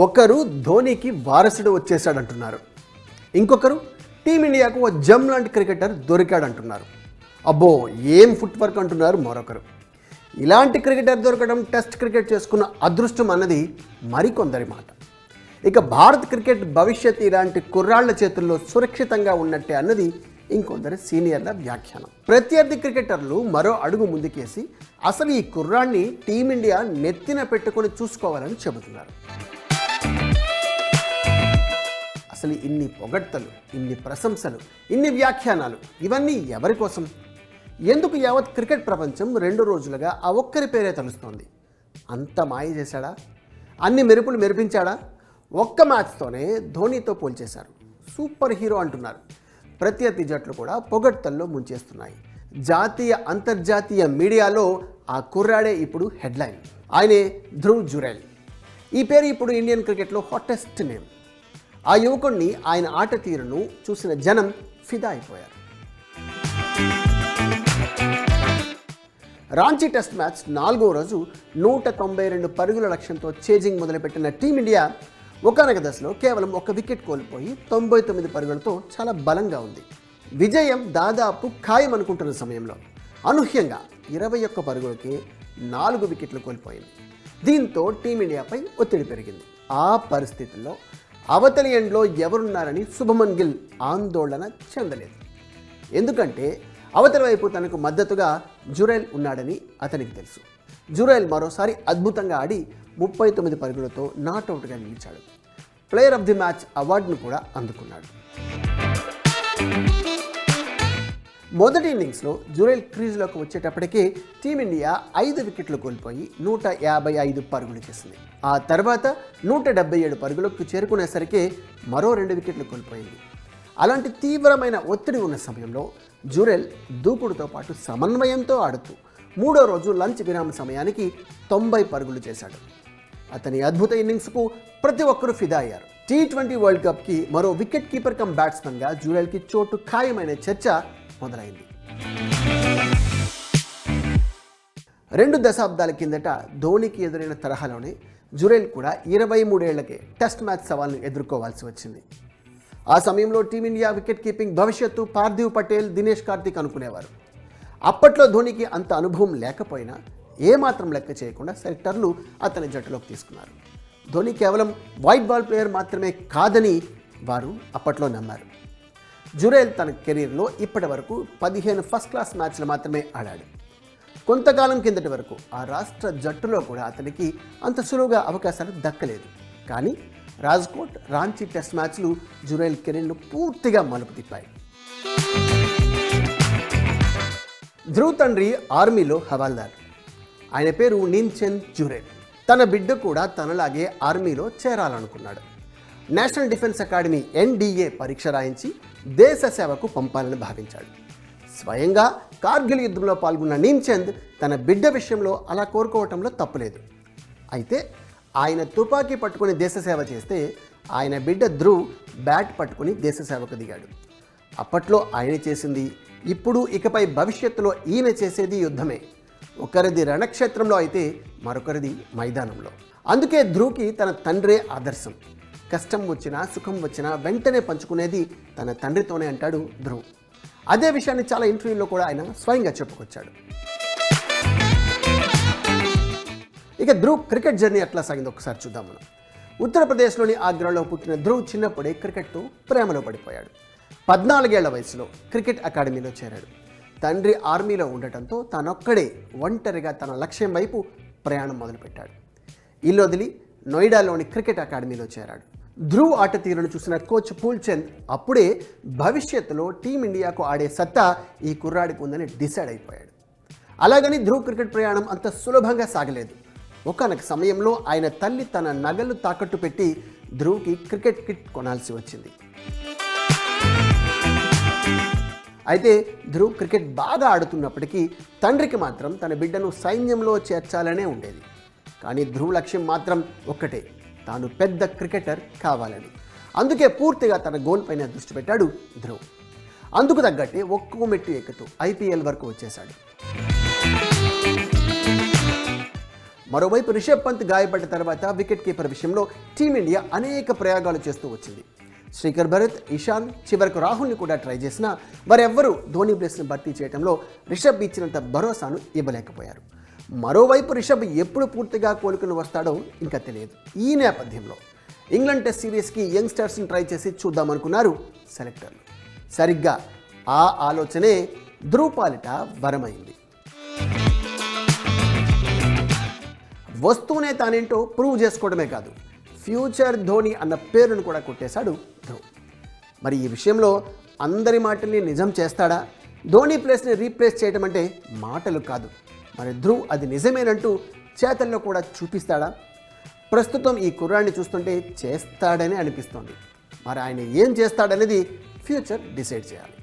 ఒకరు ధోనికి వారసుడు వచ్చేసాడంటున్నారు ఇంకొకరు టీమిండియాకు ఓ జమ్ లాంటి క్రికెటర్ దొరికాడంటున్నారు. అబ్బో ఏం ఫుట్ వర్క్ అంటున్నారు మరొకరు. ఇలాంటి క్రికెటర్ దొరకడం టెస్ట్ క్రికెట్ చేసుకున్న అదృష్టం అన్నది మరికొందరి మాట. ఇక భారత్ క్రికెట్ భవిష్యత్ ఇలాంటి కుర్రాళ్ళ చేతుల్లో సురక్షితంగా ఉన్నట్టే అన్నది ఇంకొందరి సీనియర్ల వ్యాఖ్యానం. ప్రత్యర్థి క్రికెటర్లు మరో అడుగు ముందుకేసి అసలు ఈ కుర్రాన్ని టీమిండియా నెత్తిన పెట్టుకొని చూసుకోవాలని చెబుతున్నారు. అసలు ఇన్ని పొగడ్తలు ఇన్ని ప్రశంసలు ఇన్ని వ్యాఖ్యానాలు ఇవన్నీ ఎవరి కోసం? ఎందుకు యావత్ క్రికెట్ ప్రపంచం రెండు రోజులుగా ఆ ఒక్కరి పేరే తలుస్తోంది? అంత మాయ చేశాడా? అన్ని మెరుపులు మెరిపించాడా? ఒక్క మ్యాచ్తోనే ధోనీతో పోల్చేశారు. సూపర్ హీరో అంటున్నారు. ప్రత్యర్థి జట్లు కూడా పొగడ్తల్లో ముంచేస్తున్నాయి. జాతీయ అంతర్జాతీయ మీడియాలో ఆ కుర్రాడే ఇప్పుడు హెడ్లైన్. ఆయనే ధ్రువ్ జురైల్. ఈ పేరు ఇప్పుడు ఇండియన్ క్రికెట్లో హాటెస్ట్ నేమ్ ఆ యువకుడిని ఆయన ఆట తీరును చూసిన జనం ఫిదా అయిపోయారు రాంచీ టెస్ట్ మ్యాచ్ నాలుగో రోజు నూట తొంభై రెండు పరుగుల లక్ష్యంతో చేజింగ్ మొదలుపెట్టిన టీమిండియా ఒకనొక దశలో కేవలం ఒక వికెట్ కోల్పోయి తొంభై తొమ్మిది పరుగులతో చాలా బలంగా ఉంది. విజయం దాదాపు ఖాయం అనుకుంటున్న సమయంలో అనూహ్యంగా ఇరవై ఒక్క పరుగులకి నాలుగు వికెట్లు కోల్పోయింది. దీంతో టీమిండియాపై ఒత్తిడి పెరిగింది. ఆ పరిస్థితుల్లో అవతలి ఎండ్లో ఎవరున్నారని శుభమన్ గిల్ ఆందోళన చెందలేదు. ఎందుకంటే అవతల వైపు తనకు మద్దతుగా జురైల్ ఉన్నాడని అతనికి తెలుసు. జురైల్ మరోసారి అద్భుతంగా ఆడి ముప్పై తొమ్మిది పరుగులతో నాట్అవుట్గా నిలిచాడు. ప్లేయర్ ఆఫ్ ది మ్యాచ్ అవార్డును కూడా అందుకున్నాడు. మొదటి ఇన్నింగ్స్లో జురైల్ క్రీజ్లోకి వచ్చేటప్పటికే టీమిండియా ఐదు వికెట్లు కోల్పోయి నూట యాభై ఐదు పరుగులు చేసింది. ఆ తర్వాత నూట డెబ్బై ఏడు పరుగులకు చేరుకునేసరికి మరో రెండు వికెట్లు కోల్పోయింది. అలాంటి తీవ్రమైన ఒత్తిడి ఉన్న సమయంలో జురెల్ దూకుడుతో పాటు సమన్వయంతో ఆడుతూ మూడో రోజు లంచ్ విరామ సమయానికి తొంభై పరుగులు చేశాడు. అతని అద్భుత ఇన్నింగ్స్కు ప్రతి ఒక్కరూ ఫిదా అయ్యారు. టీ ట్వంటీ వరల్డ్ కప్కి మరో వికెట్ కీపర్ కమ్ బ్యాట్స్మెన్గా జురెల్కి చోటు ఖాయమైన చర్చ మొదలైంది. రెండు దశాబ్దాల కిందట ధోనికి ఎదురైన తరహాలోనే జురేల్ కూడా ఇరవై మూడేళ్ళకే టెస్ట్ మ్యాచ్ సవాల్ను ఎదుర్కోవాల్సి వచ్చింది. ఆ సమయంలో టీమిండియా వికెట్ కీపింగ్ భవిష్యత్తు పార్థివ్ పటేల్ దినేష్ కార్తిక్ అనుకునేవారు. అప్పట్లో ధోనికి అంత అనుభవం లేకపోయినా ఏమాత్రం లెక్క చేయకుండా సెలెక్టర్లు అతని జట్టులోకి తీసుకున్నారు. ధోని కేవలం వైట్ బాల్ ప్లేయర్ మాత్రమే కాదని వారు అప్పట్లో నమ్మారు. జురేల్ తన కెరీర్లో ఇప్పటి వరకు పదిహేను ఫస్ట్ క్లాస్ మ్యాచ్లు మాత్రమే ఆడాడు. కొంతకాలం కిందటి వరకు ఆ రాష్ట్ర జట్టులో కూడా అతనికి అంత సులువుగా అవకాశాలు దక్కలేదు. కానీ రాజ్కోట్ రాంచీ టెస్ట్ మ్యాచ్లు జురేల్ కెరీర్ను పూర్తిగా మలుపు తిప్పాయి. ధ్రువ్ తండ్రి ఆర్మీలో హవాల్దార్. ఆయన పేరు నీన్చెంద్ జురేల్. తన బిడ్డ కూడా తనలాగే ఆర్మీలో చేరాలనుకున్నాడు. నేషనల్ డిఫెన్స్ అకాడమీ ఎన్డీఏ పరీక్ష రాయించి దేశ సేవకు పంపాలని భావించాడు. స్వయంగా కార్గిల్ యుద్ధంలో పాల్గొన్న నీమ్చంద్ తన బిడ్డ విషయంలో అలా కోరుకోవటంలో తప్పులేదు. అయితే ఆయన తుపాకీ పట్టుకుని దేశ సేవ చేస్తే ఆయన బిడ్డ ధ్రువ్ బ్యాట్ పట్టుకుని దేశ సేవకు దిగాడు. అప్పట్లో ఆయన చేసింది ఇప్పుడు ఇకపై భవిష్యత్తులో ఈయన చేసేది యుద్ధమే. ఒకరిది రణక్షేత్రంలో అయితే మరొకరిది మైదానంలో. అందుకే ధ్రువ్కి తన తండ్రే ఆదర్శం. కష్టం వచ్చినా సుఖం వచ్చినా వెంటనే పంచుకునేది తన తండ్రితోనే అంటాడు ధ్రువ్. అదే విషయాన్ని చాలా ఇంటర్వ్యూలో కూడా ఆయన స్వయంగా చెప్పుకొచ్చాడు. ఇక ధ్రువ్ క్రికెట్ జర్నీ ఎట్లా సాగింది ఒకసారి చూద్దాం మనం. ఉత్తరప్రదేశ్లోని ఆగ్రాలో పుట్టిన ధ్రువ్ చిన్నప్పుడే క్రికెట్తో ప్రేమలో పడిపోయాడు. పద్నాలుగేళ్ళ వయసులో క్రికెట్ అకాడమీలో చేరాడు. తండ్రి ఆర్మీలో ఉండటంతో తనొక్కడే ఒంటరిగా తన లక్ష్యం వైపు ప్రయాణం మొదలుపెట్టాడు. ఇల్లు వదిలి నోయిడాలోని క్రికెట్ అకాడమీలో చేరాడు. ధ్రువ్ ఆట తీరును చూసిన కోచ్ పూల్చంద్ అప్పుడే భవిష్యత్తులో టీమిండియాకు ఆడే సత్తా ఈ కుర్రాడికి ఉందని డిసైడ్ అయిపోయాడు. అలాగని ధ్రువ్ క్రికెట్ ప్రయాణం అంత సులభంగా సాగలేదు. ఒకనొక సమయంలో ఆయన తల్లి తన నగలు తాకట్టు పెట్టి ధ్రువ్కి క్రికెట్ కిట్ కొనాల్సి వచ్చింది. అయితే ధ్రువ్ క్రికెట్ బాగా ఆడుతున్నప్పటికీ తండ్రికి మాత్రం తన బిడ్డను సైన్యంలో చేర్చాలనే ఉండేది. కానీ ధ్రువ్ లక్ష్యం మాత్రం ఒక్కటే. తాను పెద్ద క్రికెటర్ కావాలని. అందుకే పూర్తిగా తన గోల్ పైన దృష్టి పెట్టాడు ధ్రువ్. అందుకు తగ్గట్టే ఒక్కో మెట్టు ఎక్కుతూ ఐపీఎల్ వరకు వచ్చేశాడు. మరోవైపు రిషబ్ పంత్ గాయపడ్డ తర్వాత వికెట్ కీపర్ విషయంలో టీమిండియా అనేక ప్రయోగాలు చేస్తూ వచ్చింది. శ్రీకర్ భరత్ ఇషాన్ చివరకు రాహుల్ని కూడా ట్రై చేసినా వారెవ్వరూ ధోని ప్లేస్ను భర్తీ చేయడంలో రిషబ్ ఇచ్చినంత భరోసాను ఇవ్వలేకపోయారు. మరోవైపు రిషబ్ ఎప్పుడు పూర్తిగా కోలుకుని వస్తాడో ఇంకా తెలియదు. ఈ నేపథ్యంలో ఇంగ్లాండ్ టెస్ట్ సిరీస్కి యంగ్స్టర్స్ని ట్రై చేసి చూద్దామనుకున్నారు సెలెక్టర్లు. సరిగ్గా ఆ ఆలోచనే ధ్రువపాలిట వరమైంది. వస్తువునే తానేంటో ప్రూవ్ చేసుకోవడమే కాదు ఫ్యూచర్ ధోని అన్న పేరును కూడా కొట్టేశాడు ధ్రువ్. మరి ఈ విషయంలో అందరి మాటల్ని నిజం చేస్తాడా? ధోని ప్లేస్ని రీప్లేస్ చేయడం అంటే మాటలు కాదు. మరి ధ్రువ్ అది నిజమేనంటూ చేతల్లో కూడా చూపిస్తాడా? ప్రస్తుతం ఈ కుర్రాన్ని చూస్తుంటే చేస్తాడని అనిపిస్తోంది. మరి ఆయన ఏం చేస్తాడనేది ఫ్యూచర్ డిసైడ్ చేయాలి.